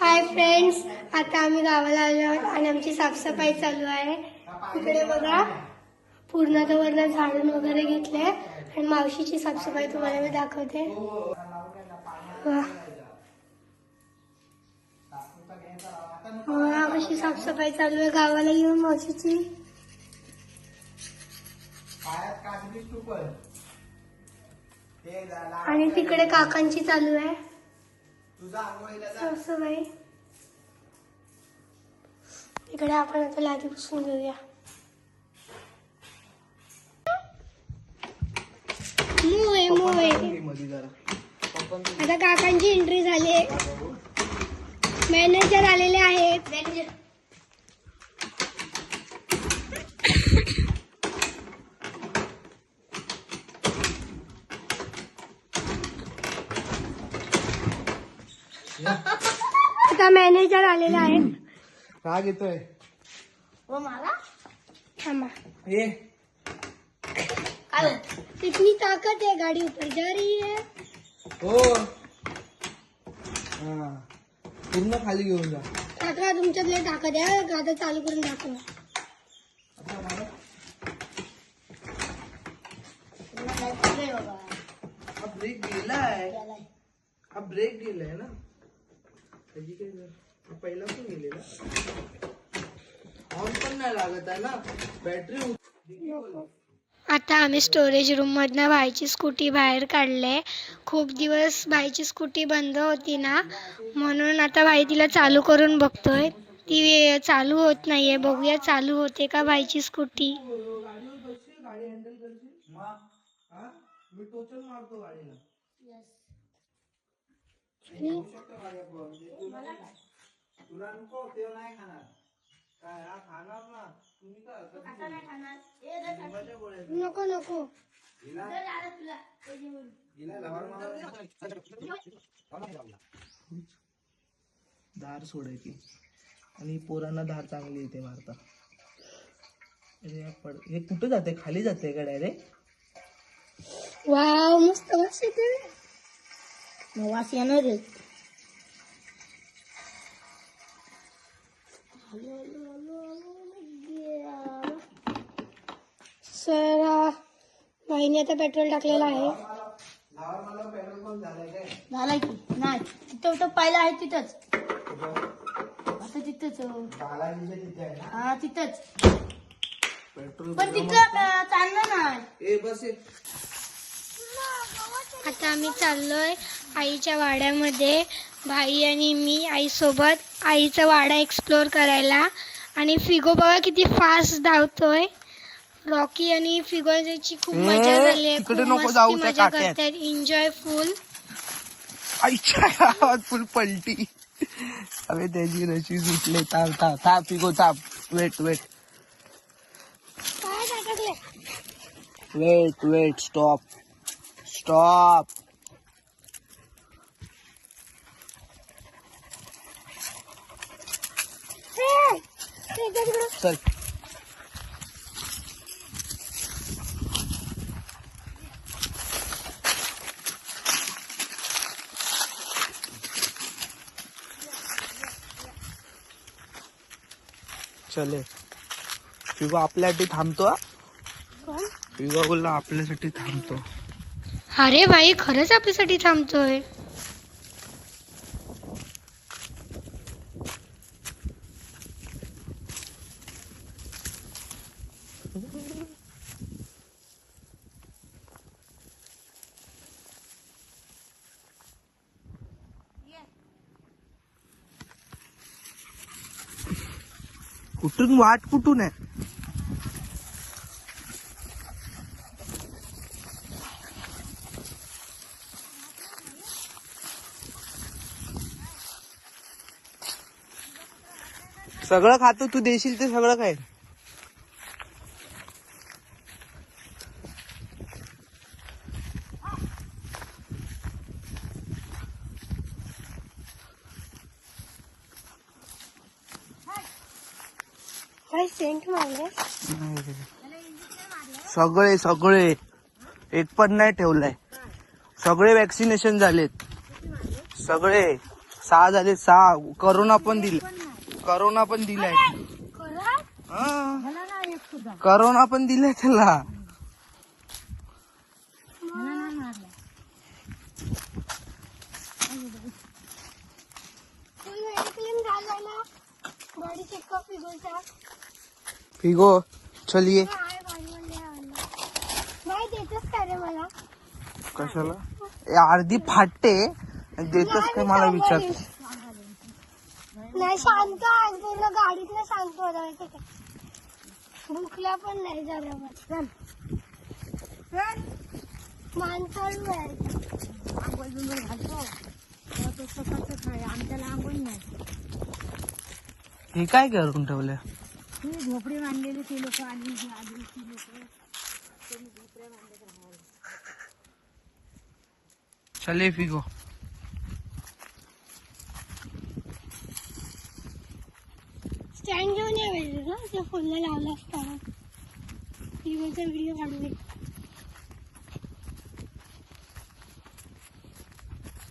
Hi friends आता आम्ही गावाला आलो आहोत आणि आमची साफसफाई चालू आहे. इकडे बघा. पूर्ण वर्ण झाडून वगैरे घेतले आणि मावशीची साफसफाई तुम्हाला मी दाखवते. वा. कशी साफसफाई चालू आहे गावाला येऊन मावशीची. आणि तिकडे काकांची चालू आहे. तुझा आंघोळीला जा. साफसफाई इकडे आपण आता लादी पुसून घेऊया. मध्ये जरा. आता काकांची एंट्री झाली आहे. मॅनेजर आलेले आहेत. आता मॅनेजर आलेले आहेत राग येतोय थांबा हे। इतनी ताकत है गाड़ी ऊपर जा रही है। हो। हा पूर्ण खाली घेऊन जा? काका तुमच्यात लय ताकद आहे गाडा चालू करून दाखव आता मला हा। ब्रेक गेलाय हा ब्रेक गेलाय ना। त्याची? हा पहिला पण गेलेला. ऑन पण नाही लागत आहे ना? बॅटरी आता आम्ही स्टोरेज रूम मधनं भाईची स्कूटी बाहेर काढले. खूप दिवस भाईची स्कूटी बंद होती ना. म्हणून आता भाई तिला चालू करून बघतोय. ती चालू होत नाहीये. बघूया चालू होते का भाईची स्कूटी हा मी टोचन मारतो गाडीला. तुला नको ते नाही खाणार? काय हा खाणार ना तुम्ही काय कधी लिंबाच्या गोळ्या आहेत. नको धार सोडायची. आणि पोरांना धार चांगली येते मारता. पड हे कुठं जाते? खाली जाते का डायरेक्ट? वाव मस्त वास येते वास येणार आहे. सर भाईने आता पेट्रोल टाकलेलं आहे झालाय की नाही तिथं तो पहिला आहे तिथंच आता तिथंच हो. हा तिथंच पेट्रोल पण तिथं अं, चाललं नाही ए बस. आता आम्ही चाललोय आईच्या वाड्यामध्ये. भाई आणि मी आईसोबत. आईचा वाडा एक्सप्लोर करायला. आणि फिगो बघा किती फास्ट धावतोय. रॉकी आणि फिगोची खूप मजा झाली आहे तिकडे खूप मस्ती त्या मजा काट्यात. करतात एन्जॉय फुल आईच्या गावात फुल पलटी. अरे त्याची रशी सुटले ताप ताप ताप पिको ताप wait wait wait wait stop stop चल चले. पिगो आपल्यासाठी थांबतो पिगो बोलला आपल्यासाठी थांबतो. अरे भाई खरंच आपल्यासाठी थांबतोय. कुठून वाट कुठून आहे? सगळं खातो तू देशील ते सगळं काय सगळे सगळे. एक पण नाही ठेवलाय. सगळे वॅक्सिनेशन झालेत. सगळे. सहा झाले सहा. करोना पण दिले. करोना पण दिलाय. करोना? पण दिलाय त्याला. फिगो चलिये. कशाला? ए, अर्धी फाटते. देतच काय मला विचार नाही शांत आहे. पूर्ण गाडीतलं शांत होता भुकला पण नाही झाला चल. चल. माणसाळू आहे आंघोळ बिंघोळ घालतो तेव्हा तो स्वतःच आहे. आमच्याला आंघोळ नाही हे काय करून ठेवलं ही झोपडी बांधलेली ती लोक जी आली ती लोक. चले फिगो. स्टँड घेऊन ये पाहिजे ना ते फुलं लावलं असताना व्हिडिओचा व्हिडिओ काढून दे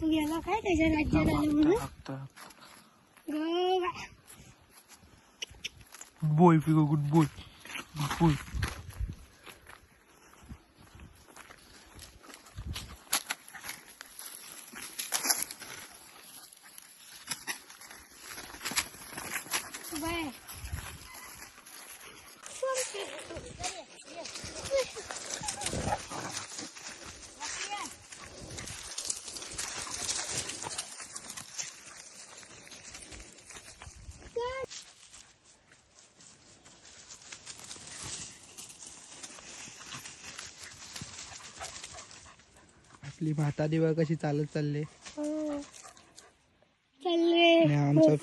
तू गेला काय त्याच्या राज्यात आलं म्हणून ग बा. Good boy Figo good boy good boy bye आपली भाता देवा कशी चालत चालले. आणि आमचा.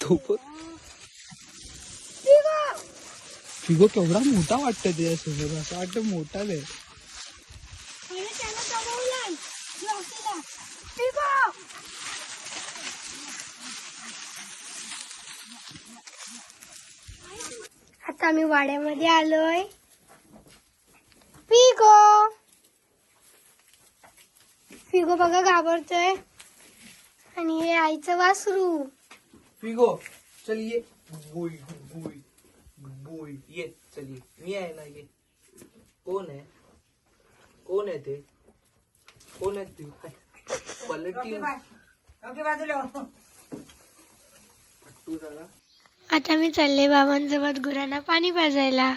तो पण फिगो! फिगो केवढा मोठा वाटतं त्याच्यासोबत असं वाटतं मोठाच आहे आणि त्याला दमवलं जोशीला. फिगो! आता आम्ही वाड्यामध्ये आलोय. फिगो. फिगो बघा घाबरतोय. आणि हे आईचं वासरू. फिगो चल ये बोई बोई बोई ये चल ये मी आहे ना ये. कोण आहे? कोण आहे ते? कोण आहे ते? पलटी पट्टू झाला आता मी चालले बाबांसोबत गुरांना पाणी पाजायला.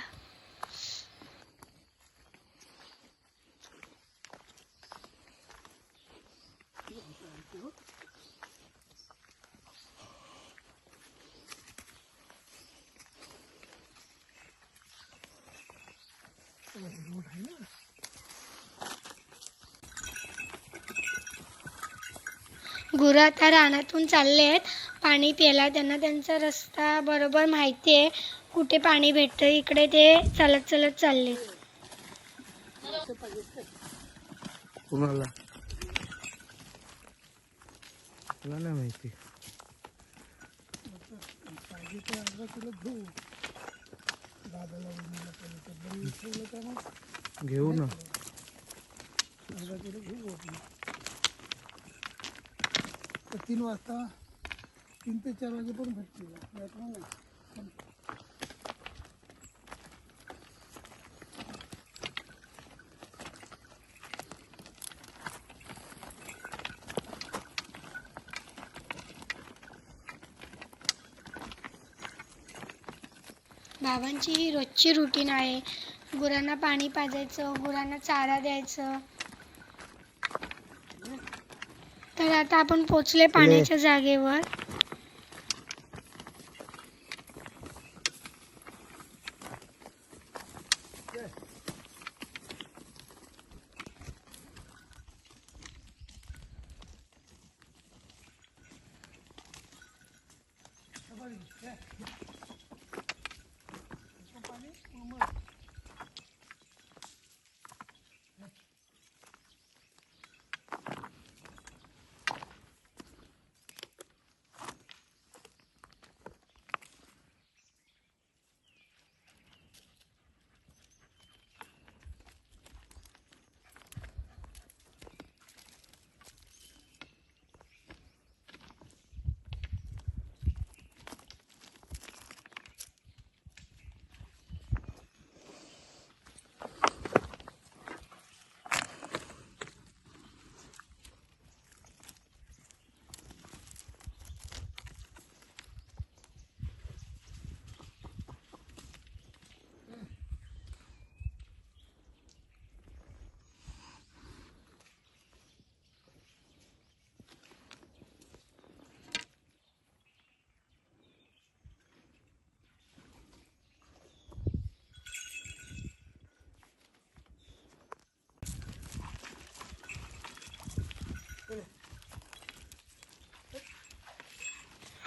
गुरं आता रानातून चालले आहेत पाणी प्यायला त्यांना त्यांचा रस्ता बरोबर माहिती आहे. कुठे पाणी भेटतं इकडे ते चालत चालत चालले. कुणाला? मला नाही माहिती. घेऊ ना. तीन वाजता तीन ते चार वाजेपर्यंत भेटतील. बाबांची ही रोजची रुटीन आहे. गुरांना पाणी पाजायचं गुरांना चारा द्यायचं. तर आता आपण पोचले पाण्याच्या जागेवर.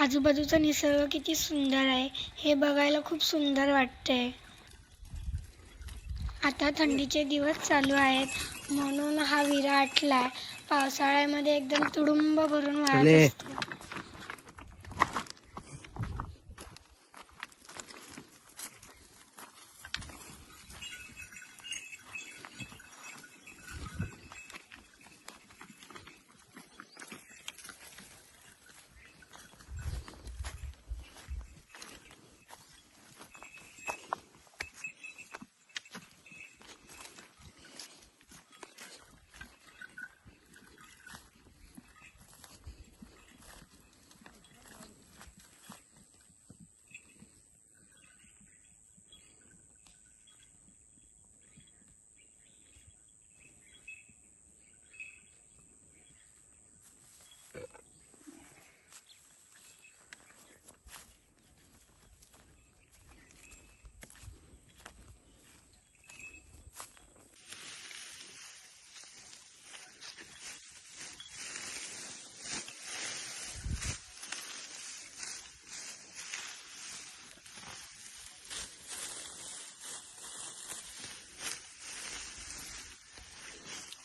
आजूबाजूचा निसर्ग किती सुंदर आहे. हे बघायला खूप सुंदर वाटते आता थंडीचे दिवस चालू आहेत. म्हणून हा विरा आटलाय पावसाळ्यामध्ये एकदम तुडुंब भरून वाहत. असतो.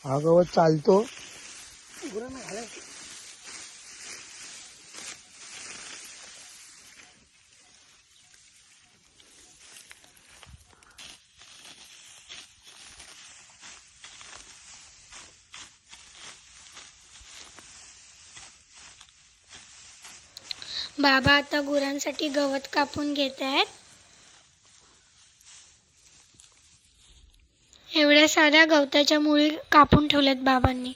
हा गवत चालतो. बाबा आता गुरांसाठी गवत कापून घेत आहेत. साऱ्या गवताच्या मुळी कापून ठेवल्यात बाबांनी.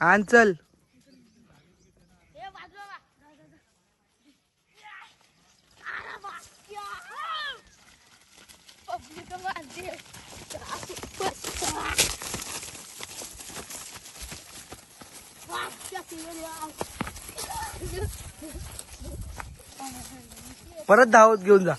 आण चल. परत धावत घेऊन जा.